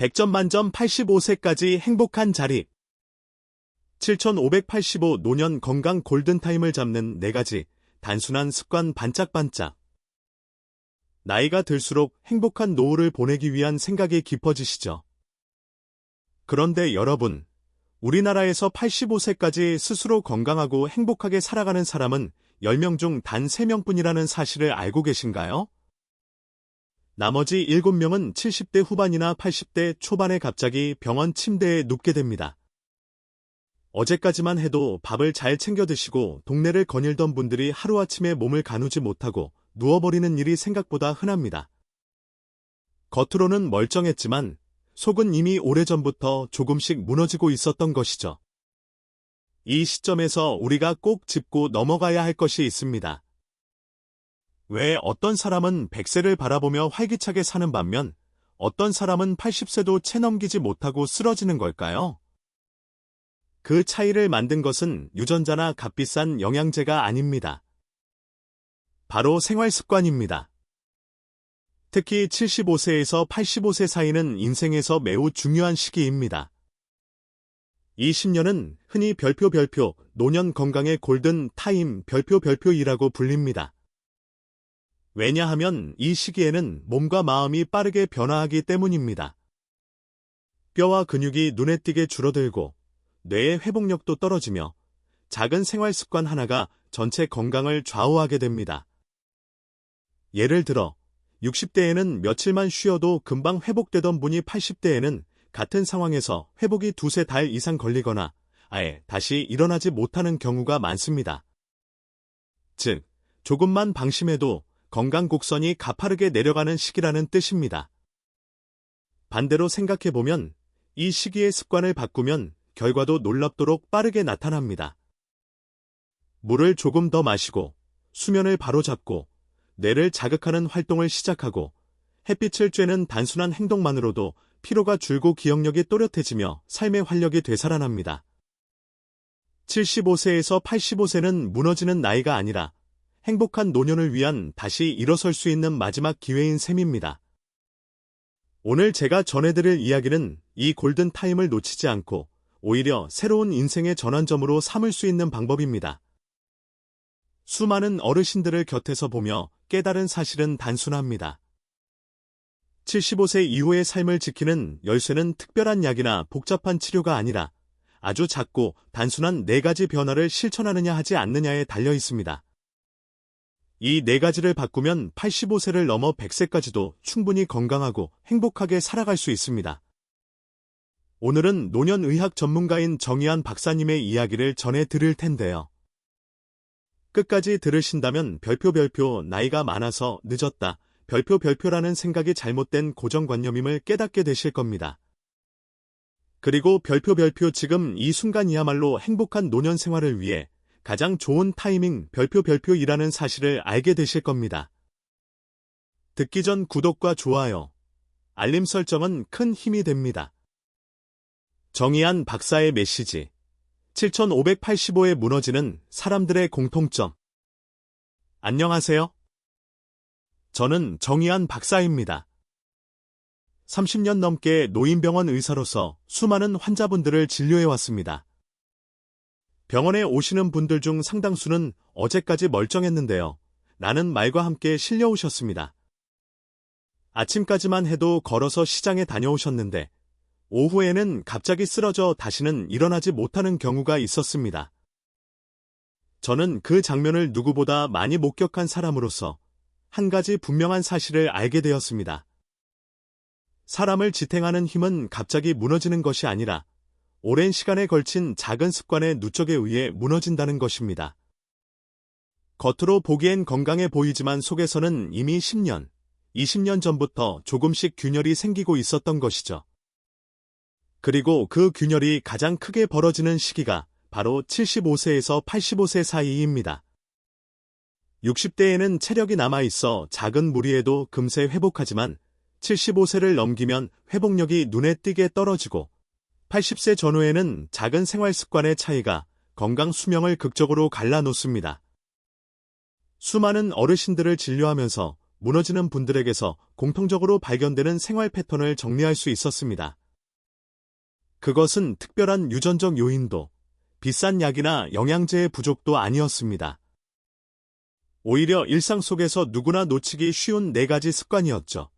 100점 만점 85세까지 행복한 자리. 7585 노년 건강 골든타임을 잡는 4가지 단순한 습관 반짝반짝. 나이가 들수록 행복한 노후를 보내기 위한 생각이 깊어지시죠. 그런데 여러분, 우리나라에서 85세까지 스스로 건강하고 행복하게 살아가는 사람은 10명 중 단 3명뿐이라는 사실을 알고 계신가요? 나머지 7명은 70대 후반이나 80대 초반에 갑자기 병원 침대에 눕게 됩니다. 어제까지만 해도 밥을 잘 챙겨 드시고 동네를 거닐던 분들이 하루아침에 몸을 가누지 못하고 누워버리는 일이 생각보다 흔합니다. 겉으로는 멀쩡했지만 속은 이미 오래전부터 조금씩 무너지고 있었던 것이죠. 이 시점에서 우리가 꼭 짚고 넘어가야 할 것이 있습니다. 왜 어떤 사람은 100세를 바라보며 활기차게 사는 반면 어떤 사람은 80세도 채 넘기지 못하고 쓰러지는 걸까요? 그 차이를 만든 것은 유전자나 값비싼 영양제가 아닙니다. 바로 생활 습관입니다. 특히 75세에서 85세 사이는 인생에서 매우 중요한 시기입니다. 이 10년은 흔히 별표 별표, 노년 건강의 골든 타임 별표 별표이라고 불립니다. 왜냐하면 이 시기에는 몸과 마음이 빠르게 변화하기 때문입니다. 뼈와 근육이 눈에 띄게 줄어들고 뇌의 회복력도 떨어지며 작은 생활 습관 하나가 전체 건강을 좌우하게 됩니다. 예를 들어 60대에는 며칠만 쉬어도 금방 회복되던 분이 80대에는 같은 상황에서 회복이 두세 달 이상 걸리거나 아예 다시 일어나지 못하는 경우가 많습니다. 즉, 조금만 방심해도 건강 곡선이 가파르게 내려가는 시기라는 뜻입니다. 반대로 생각해보면 이 시기의 습관을 바꾸면 결과도 놀랍도록 빠르게 나타납니다. 물을 조금 더 마시고 수면을 바로잡고 뇌를 자극하는 활동을 시작하고 햇빛을 쬐는 단순한 행동만으로도 피로가 줄고 기억력이 또렷해지며 삶의 활력이 되살아납니다. 75세에서 85세는 무너지는 나이가 아니라 행복한 노년을 위한 다시 일어설 수 있는 마지막 기회인 셈입니다. 오늘 제가 전해드릴 이야기는 이 골든 타임을 놓치지 않고 오히려 새로운 인생의 전환점으로 삼을 수 있는 방법입니다. 수많은 어르신들을 곁에서 보며 깨달은 사실은 단순합니다. 75세 이후의 삶을 지키는 열쇠는 특별한 약이나 복잡한 치료가 아니라 아주 작고 단순한 네 가지 변화를 실천하느냐 하지 않느냐에 달려 있습니다. 이 네 가지를 바꾸면 85세를 넘어 100세까지도 충분히 건강하고 행복하게 살아갈 수 있습니다. 오늘은 노년의학 전문가인 정의한 박사님의 이야기를 전해 드릴 텐데요. 끝까지 들으신다면 별표 별표 나이가 많아서 늦었다. 별표 별표라는 생각이 잘못된 고정관념임을 깨닫게 되실 겁니다. 그리고 별표 별표 지금 이 순간이야말로 행복한 노년 생활을 위해 가장 좋은 타이밍 별표 별표이라는 사실을 알게 되실 겁니다. 듣기 전 구독과 좋아요, 알림 설정은 큰 힘이 됩니다. 정의한 박사의 메시지 7585에 무너지는 사람들의 공통점 안녕하세요. 저는 정의한 박사입니다. 30년 넘게 노인병원 의사로서 수많은 환자분들을 진료해왔습니다. 병원에 오시는 분들 중 상당수는 어제까지 멀쩡했는데요. 나는 말과 함께 실려오셨습니다. 아침까지만 해도 걸어서 시장에 다녀오셨는데 오후에는 갑자기 쓰러져 다시는 일어나지 못하는 경우가 있었습니다. 저는 그 장면을 누구보다 많이 목격한 사람으로서 한 가지 분명한 사실을 알게 되었습니다. 사람을 지탱하는 힘은 갑자기 무너지는 것이 아니라 오랜 시간에 걸친 작은 습관의 누적에 의해 무너진다는 것입니다. 겉으로 보기엔 건강해 보이지만 속에서는 이미 10년, 20년 전부터 조금씩 균열이 생기고 있었던 것이죠. 그리고 그 균열이 가장 크게 벌어지는 시기가 바로 75세에서 85세 사이입니다. 60대에는 체력이 남아있어 작은 무리에도 금세 회복하지만 75세를 넘기면 회복력이 눈에 띄게 떨어지고 80세 전후에는 작은 생활 습관의 차이가 건강 수명을 극적으로 갈라놓습니다. 수많은 어르신들을 진료하면서 무너지는 분들에게서 공통적으로 발견되는 생활 패턴을 정리할 수 있었습니다. 그것은 특별한 유전적 요인도 비싼 약이나 영양제의 부족도 아니었습니다. 오히려 일상 속에서 누구나 놓치기 쉬운 네 가지 습관이었죠.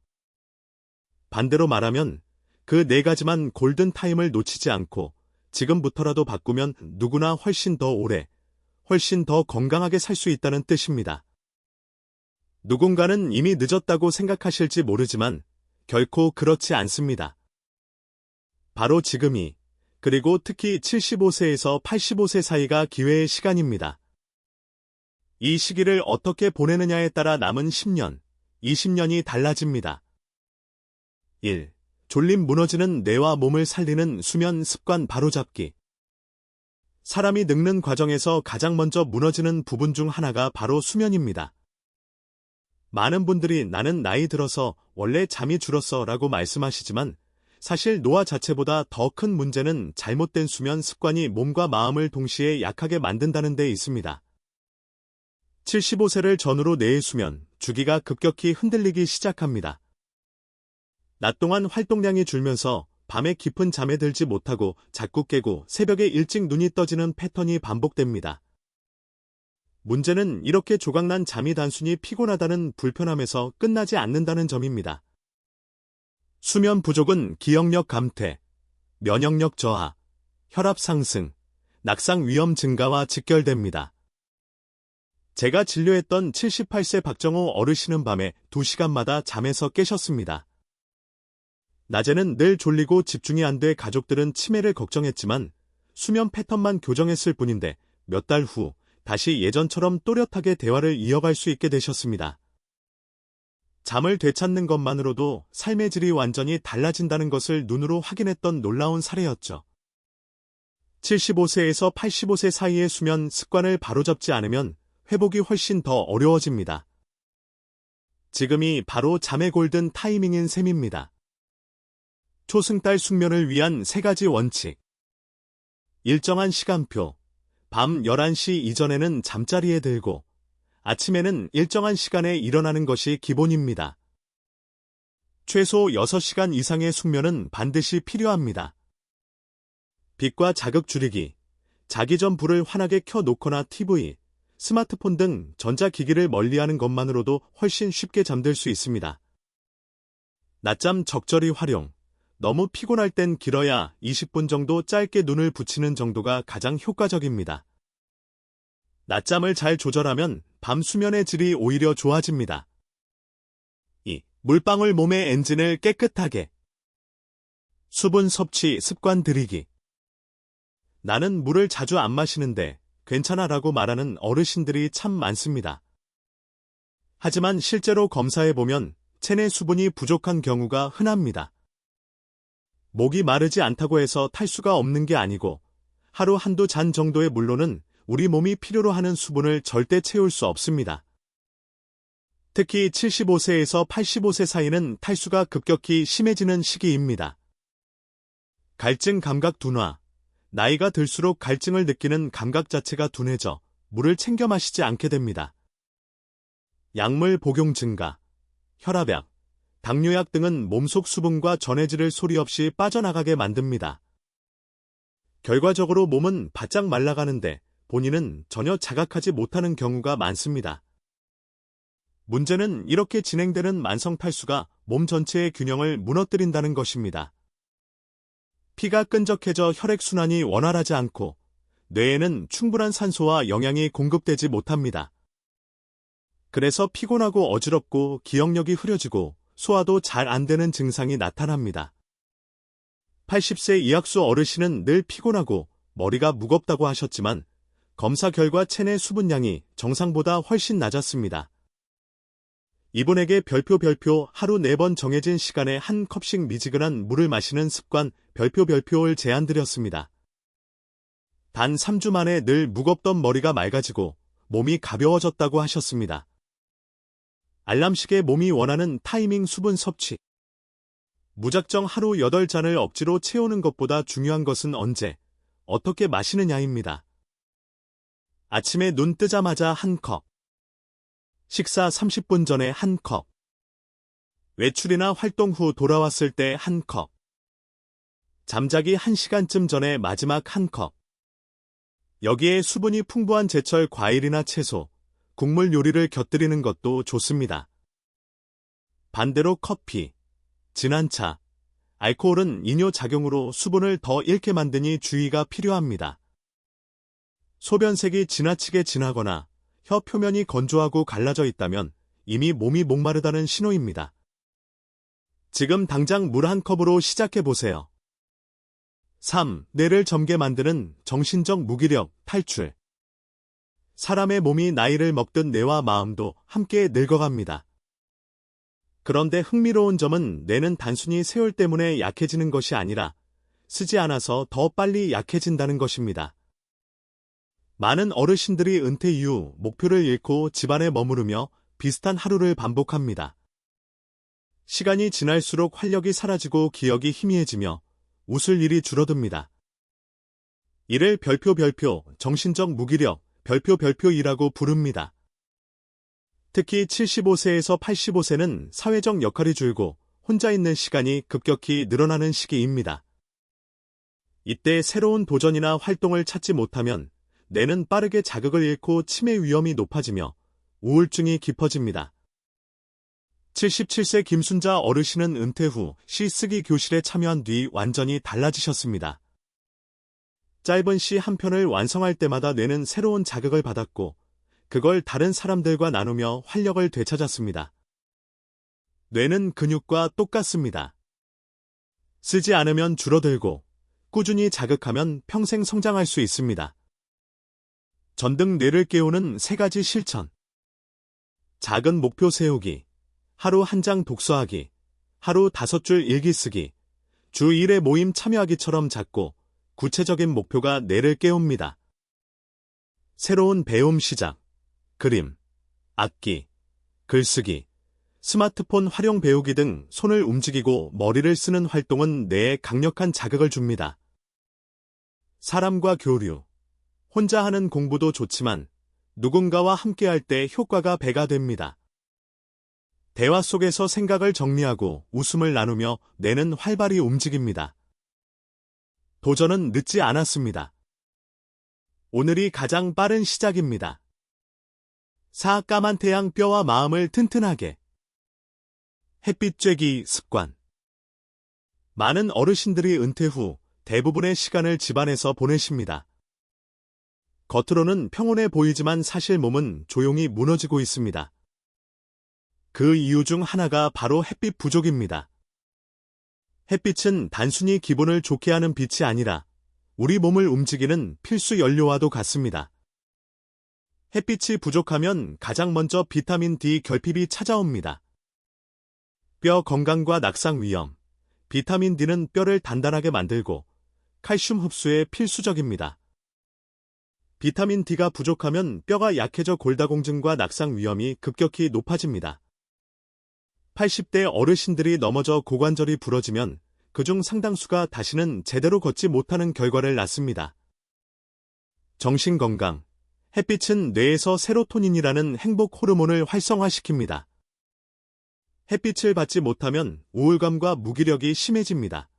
반대로 말하면 그 네 가지만 골든타임을 놓치지 않고 지금부터라도 바꾸면 누구나 훨씬 더 오래, 훨씬 더 건강하게 살 수 있다는 뜻입니다. 누군가는 이미 늦었다고 생각하실지 모르지만 결코 그렇지 않습니다. 바로 지금이, 그리고 특히 75세에서 85세 사이가 기회의 시간입니다. 이 시기를 어떻게 보내느냐에 따라 남은 10년, 20년이 달라집니다. 1. 졸림 무너지는 뇌와 몸을 살리는 수면 습관 바로잡기. 사람이 늙는 과정에서 가장 먼저 무너지는 부분 중 하나가 바로 수면입니다. 많은 분들이 나는 나이 들어서 원래 잠이 줄었어 라고 말씀하시지만 사실 노화 자체보다 더 큰 문제는 잘못된 수면 습관이 몸과 마음을 동시에 약하게 만든다는 데 있습니다. 75세를 전후로 뇌의 수면, 주기가 급격히 흔들리기 시작합니다. 낮 동안 활동량이 줄면서 밤에 깊은 잠에 들지 못하고 자꾸 깨고 새벽에 일찍 눈이 떠지는 패턴이 반복됩니다. 문제는 이렇게 조각난 잠이 단순히 피곤하다는 불편함에서 끝나지 않는다는 점입니다. 수면 부족은 기억력 감퇴, 면역력 저하, 혈압 상승, 낙상 위험 증가와 직결됩니다. 제가 진료했던 78세 박정호 어르신은 밤에 2시간마다 잠에서 깨셨습니다. 낮에는 늘 졸리고 집중이 안 돼 가족들은 치매를 걱정했지만 수면 패턴만 교정했을 뿐인데 몇 달 후 다시 예전처럼 또렷하게 대화를 이어갈 수 있게 되셨습니다. 잠을 되찾는 것만으로도 삶의 질이 완전히 달라진다는 것을 눈으로 확인했던 놀라운 사례였죠. 75세에서 85세 사이의 수면 습관을 바로잡지 않으면 회복이 훨씬 더 어려워집니다. 지금이 바로 잠의 골든 타이밍인 셈입니다. 초승달 숙면을 위한 세 가지 원칙. 일정한 시간표. 밤 11시 이전에는 잠자리에 들고 아침에는 일정한 시간에 일어나는 것이 기본입니다. 최소 6시간 이상의 숙면은 반드시 필요합니다. 빛과 자극 줄이기, 자기 전 불을 환하게 켜놓거나 TV, 스마트폰 등 전자기기를 멀리하는 것만으로도 훨씬 쉽게 잠들 수 있습니다. 낮잠 적절히 활용, 너무 피곤할 땐 길어야 20분 정도 짧게 눈을 붙이는 정도가 가장 효과적입니다. 낮잠을 잘 조절하면 밤 수면의 질이 오히려 좋아집니다. 2. 물방울 몸의 엔진을 깨끗하게 수분 섭취 습관 들이기 나는 물을 자주 안 마시는데 괜찮아 라고 말하는 어르신들이 참 많습니다. 하지만 실제로 검사해보면 체내 수분이 부족한 경우가 흔합니다. 목이 마르지 않다고 해서 탈수가 없는 게 아니고 하루 한두 잔 정도의 물로는 우리 몸이 필요로 하는 수분을 절대 채울 수 없습니다. 특히 75세에서 85세 사이는 탈수가 급격히 심해지는 시기입니다. 갈증 감각 둔화. 나이가 들수록 갈증을 느끼는 감각 자체가 둔해져 물을 챙겨 마시지 않게 됩니다. 약물 복용 증가. 혈압약. 당뇨약 등은 몸속 수분과 전해질을 소리 없이 빠져나가게 만듭니다. 결과적으로 몸은 바짝 말라가는데 본인은 전혀 자각하지 못하는 경우가 많습니다. 문제는 이렇게 진행되는 만성 탈수가 몸 전체의 균형을 무너뜨린다는 것입니다. 피가 끈적해져 혈액순환이 원활하지 않고 뇌에는 충분한 산소와 영양이 공급되지 못합니다. 그래서 피곤하고 어지럽고 기억력이 흐려지고 소화도 잘 안 되는 증상이 나타납니다. 80세 이학수 어르신은 늘 피곤하고 머리가 무겁다고 하셨지만 검사 결과 체내 수분량이 정상보다 훨씬 낮았습니다. 이분에게 별표 별표 하루 4번 정해진 시간에 한 컵씩 미지근한 물을 마시는 습관 별표 별표를 제안드렸습니다. 단 3주 만에 늘 무겁던 머리가 맑아지고 몸이 가벼워졌다고 하셨습니다. 알람식의 몸이 원하는 타이밍 수분 섭취. 무작정 하루 8잔을 억지로 채우는 것보다 중요한 것은 언제, 어떻게 마시느냐입니다. 아침에 눈 뜨자마자 한 컵. 식사 30분 전에 한 컵. 외출이나 활동 후 돌아왔을 때 한 컵. 잠자기 1시간쯤 전에 마지막 한 컵. 여기에 수분이 풍부한 제철 과일이나 채소, 국물 요리를 곁들이는 것도 좋습니다. 반대로 커피, 진한 차, 알코올은 이뇨 작용으로 수분을 더 잃게 만드니 주의가 필요합니다. 소변색이 지나치게 진하거나 혀 표면이 건조하고 갈라져 있다면 이미 몸이 목마르다는 신호입니다. 지금 당장 물 한 컵으로 시작해 보세요. 3. 뇌를 점게 만드는 정신적 무기력, 탈출. 사람의 몸이 나이를 먹듯 뇌와 마음도 함께 늙어갑니다. 그런데 흥미로운 점은 뇌는 단순히 세월 때문에 약해지는 것이 아니라 쓰지 않아서 더 빨리 약해진다는 것입니다. 많은 어르신들이 은퇴 이후 목표를 잃고 집안에 머무르며 비슷한 하루를 반복합니다. 시간이 지날수록 활력이 사라지고 기억이 희미해지며 웃을 일이 줄어듭니다. 이를 별표 별표 정신적 무기력 별표 별표이라고 부릅니다. 특히 75세에서 85세는 사회적 역할이 줄고 혼자 있는 시간이 급격히 늘어나는 시기입니다. 이때 새로운 도전이나 활동을 찾지 못하면 뇌는 빠르게 자극을 잃고 치매 위험이 높아지며 우울증이 깊어집니다. 77세 김순자 어르신은 은퇴 후 시 쓰기 교실에 참여한 뒤 완전히 달라지셨습니다. 짧은 시 한 편을 완성할 때마다 뇌는 새로운 자극을 받았고 그걸 다른 사람들과 나누며 활력을 되찾았습니다. 뇌는 근육과 똑같습니다. 쓰지 않으면 줄어들고 꾸준히 자극하면 평생 성장할 수 있습니다. 전등 뇌를 깨우는 세 가지 실천. 작은 목표 세우기. 하루 한 장 독서하기. 하루 다섯 줄 일기 쓰기. 주 1회 모임 참여하기처럼 작고 구체적인 목표가 뇌를 깨웁니다. 새로운 배움 시작. 그림, 악기, 글쓰기, 스마트폰 활용 배우기 등 손을 움직이고 머리를 쓰는 활동은 뇌에 강력한 자극을 줍니다. 사람과 교류, 혼자 하는 공부도 좋지만 누군가와 함께할 때 효과가 배가 됩니다. 대화 속에서 생각을 정리하고 웃음을 나누며 뇌는 활발히 움직입니다. 도전은 늦지 않았습니다. 오늘이 가장 빠른 시작입니다. 4. 까만 태양 뼈와 마음을 튼튼하게 햇빛 쬐기 습관 많은 어르신들이 은퇴 후 대부분의 시간을 집안에서 보내십니다. 겉으로는 평온해 보이지만 사실 몸은 조용히 무너지고 있습니다. 그 이유 중 하나가 바로 햇빛 부족입니다. 햇빛은 단순히 기분을 좋게 하는 빛이 아니라 우리 몸을 움직이는 필수 연료와도 같습니다. 햇빛이 부족하면 가장 먼저 비타민 D 결핍이 찾아옵니다. 뼈 건강과 낙상 위험. 비타민 D는 뼈를 단단하게 만들고 칼슘 흡수에 필수적입니다. 비타민 D가 부족하면 뼈가 약해져 골다공증과 낙상 위험이 급격히 높아집니다. 80대 어르신들이 넘어져 고관절이 부러지면 그중 상당수가 다시는 제대로 걷지 못하는 결과를 낳습니다. 정신건강. 햇빛은 뇌에서 세로토닌이라는 행복 호르몬을 활성화시킵니다. 햇빛을 받지 못하면 우울감과 무기력이 심해집니다.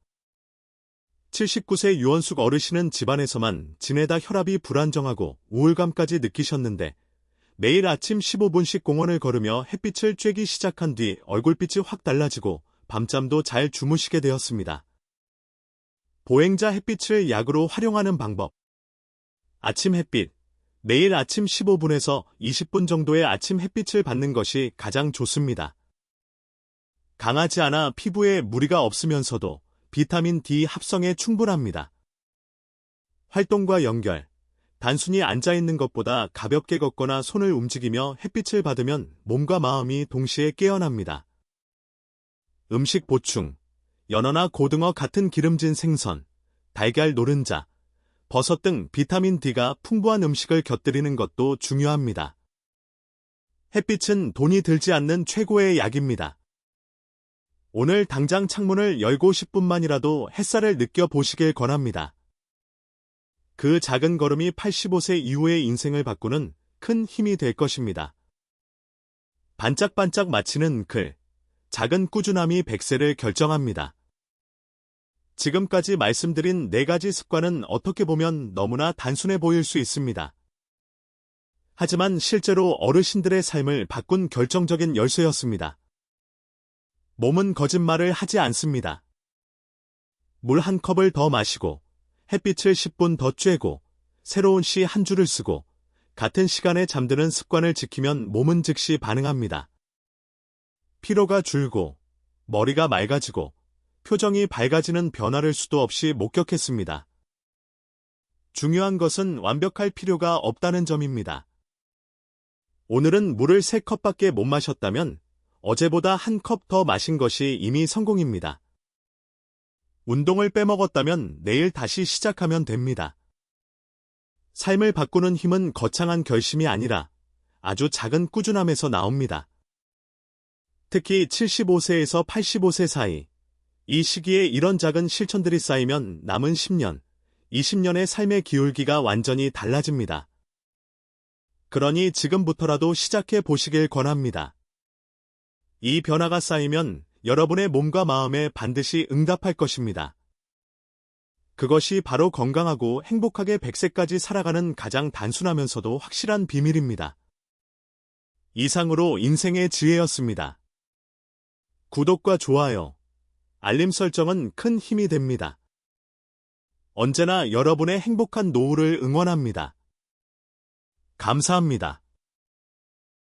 79세 유원숙 어르신은 집안에서만 지내다 혈압이 불안정하고 우울감까지 느끼셨는데 매일 아침 15분씩 공원을 걸으며 햇빛을 쬐기 시작한 뒤 얼굴빛이 확 달라지고 밤잠도 잘 주무시게 되었습니다. 보행자 햇빛을 약으로 활용하는 방법. 아침 햇빛. 매일 아침 15분에서 20분 정도의 아침 햇빛을 받는 것이 가장 좋습니다. 강하지 않아 피부에 무리가 없으면서도 비타민 D 합성에 충분합니다. 활동과 연결. 단순히 앉아있는 것보다 가볍게 걷거나 손을 움직이며 햇빛을 받으면 몸과 마음이 동시에 깨어납니다. 음식 보충. 연어나 고등어 같은 기름진 생선, 달걀 노른자, 버섯 등 비타민 D가 풍부한 음식을 곁들이는 것도 중요합니다. 햇빛은 돈이 들지 않는 최고의 약입니다. 오늘 당장 창문을 열고 10분만이라도 햇살을 느껴보시길 권합니다. 그 작은 걸음이 85세 이후의 인생을 바꾸는 큰 힘이 될 것입니다. 반짝반짝 마치는 글. 작은 꾸준함이 백세를 결정합니다. 지금까지 말씀드린 네 가지 습관은 어떻게 보면 너무나 단순해 보일 수 있습니다. 하지만 실제로 어르신들의 삶을 바꾼 결정적인 열쇠였습니다. 몸은 거짓말을 하지 않습니다. 물 한 컵을 더 마시고, 햇빛을 10분 더 쬐고, 새로운 시 한 줄을 쓰고, 같은 시간에 잠드는 습관을 지키면 몸은 즉시 반응합니다. 피로가 줄고, 머리가 맑아지고, 표정이 밝아지는 변화를 수도 없이 목격했습니다. 중요한 것은 완벽할 필요가 없다는 점입니다. 오늘은 물을 3컵밖에 못 마셨다면 어제보다 한 컵 더 마신 것이 이미 성공입니다. 운동을 빼먹었다면 내일 다시 시작하면 됩니다. 삶을 바꾸는 힘은 거창한 결심이 아니라 아주 작은 꾸준함에서 나옵니다. 특히 75세에서 85세 사이, 이 시기에 이런 작은 실천들이 쌓이면 남은 10년, 20년의 삶의 기울기가 완전히 달라집니다. 그러니 지금부터라도 시작해 보시길 권합니다. 이 변화가 쌓이면 여러분의 몸과 마음에 반드시 응답할 것입니다. 그것이 바로 건강하고 행복하게 100세까지 살아가는 가장 단순하면서도 확실한 비밀입니다. 이상으로 인생의 지혜였습니다. 구독과 좋아요, 알림 설정은 큰 힘이 됩니다. 언제나 여러분의 행복한 노후를 응원합니다. 감사합니다.